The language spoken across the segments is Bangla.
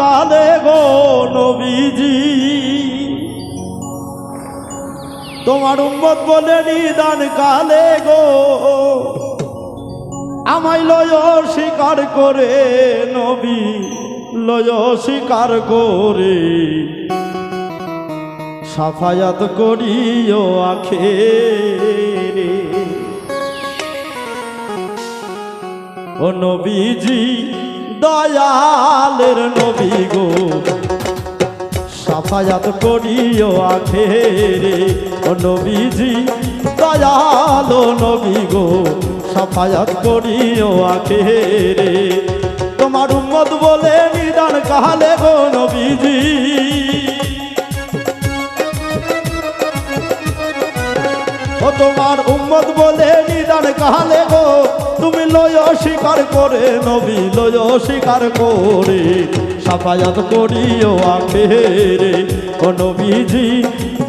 কালে গো নবীজি। তোমার উম্মত বলে নিদান কালে গো। আমায় লয় স্বীকার করে নবী, লয় স্বীকার করে। সাফায়াত করিও আখে ও নবীজি দয়ালের নবী গো। সাফায়াত করিও আখেরে, ও নবীজি, দয়াল নবী গো। সাফায়াত করিও আখেরে। তোমার উম্মত বলে নিদান কাহালে গো নবীজি। ও তোমার উম্মত বলে নিদান কাহালে গো তুমি লয় স্বীকার করে নবী লয় অস্বীকার করে, সাফায়াত করিও আখেরে। ও নবীজি,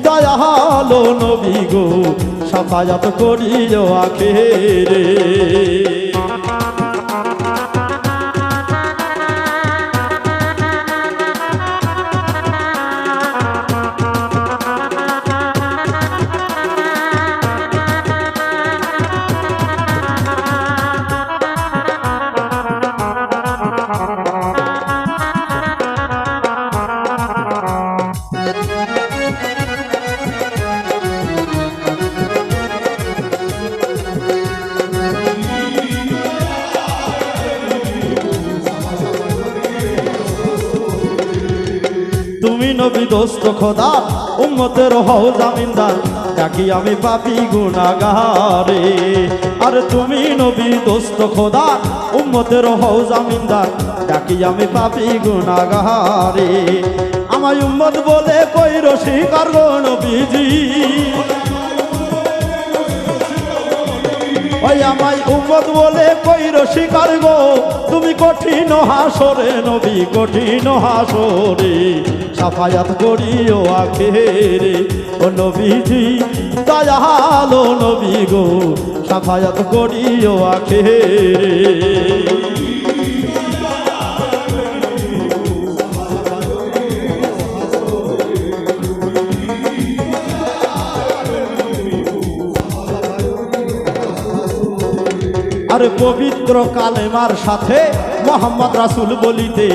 দয়ালো নবী গো, সাফায়াত করিও আখেরে। তুমি নবী দোস্ত খোদা, উম্মতের হও জামিনদার, ডাকি আমি পাপি গুণাগারে আর তুমি নবী দোস্ত খোদা, উম্মতের হও জামিনদার, ডাকি আমি পাপি গুণাগারে আমায় উম্মত বলে কই রসিকার গো নবীজি। ওই আমায় উম্মত বলে কইর স্বীকার গো। তুমি কঠিন হাসরে নবী, কঠিন হাসরে। সাফায়াত করিও আখেরে। ও নবীজি, দয়ালো নবী গো, সাফায়াত করিও আখেরে। পবিত্র কালেমার সাথে মোহাম্মদ রাসুল বলিতে,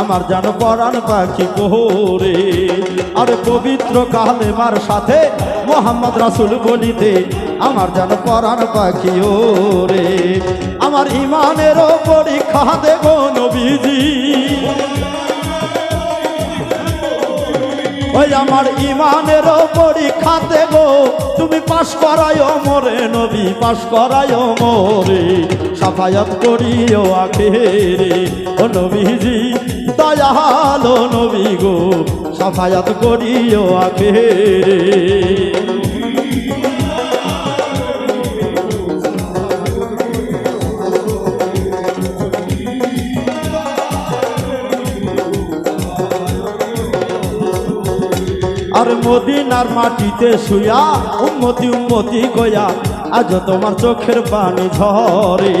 আমার যেন পরাণ পাখি কোহরে। আর পবিত্র কালেমার সাথে মোহাম্মদ রাসুল বলিতে, আমার যেন পরাণ পাখি রে আমার ইমানেরও পরীক্ষা দেব নবীজি। ওই আমার ইমানের পরীক্ষাতে গো তুমি পাশ করায়ও মরে, নবী পাশ করায়ও মরে। সাফায়াত করিও আখেরে। ও নবীজি, দয়াল নবী গো, সাফায়াত করিও আখেরে। মদিনার মাটিতে শুয়া, উম্মতি উম্মতি গয়া, আজ তোমার চোখের পানি ঝরে।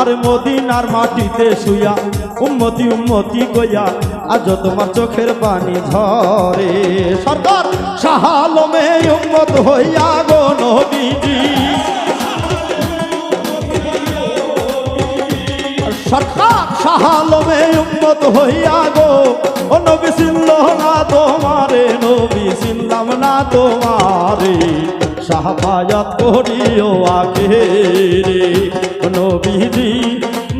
আর মদিনার মাটিতে শুয়া, উম্মতি উম্মতি গয়া, আজ তোমার চোখের পানি ঝরে। সরকার শাহালমে উম্মত হইয়া গো নবীজি। সরকার শাহালমে উম্মত হইয়া গো নবী চিনল না তোমারে তোমারে, সাহাবায়াত করিও আখেরে ও নবীজি,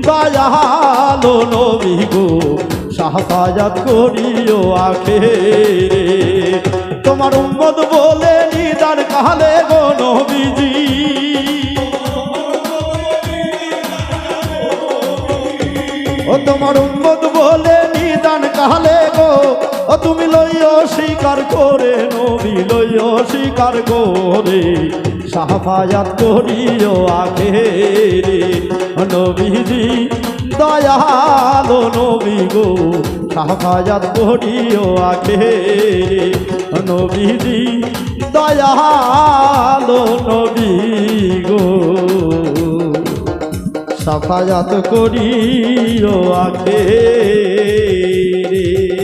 দয়ালো নবী গো, সাহাবায়াত করিও আখেরে তোমার উম্মত বলে নিদান কাহালে গো নবীজি। তোমার উম্মত বলে নিদান কাহালে গো ও তুমি লইও স্বীকার করে, নবী লইও স্বীকার করে, সাহাফায়াত করিও আখেরে। ও নবীজি, দয়ালো নবী গো, সাহাফায়াত করিও আখেরে। ও নবীজি, দয়ালো নবী গো সাফায়াত করিও আখে রে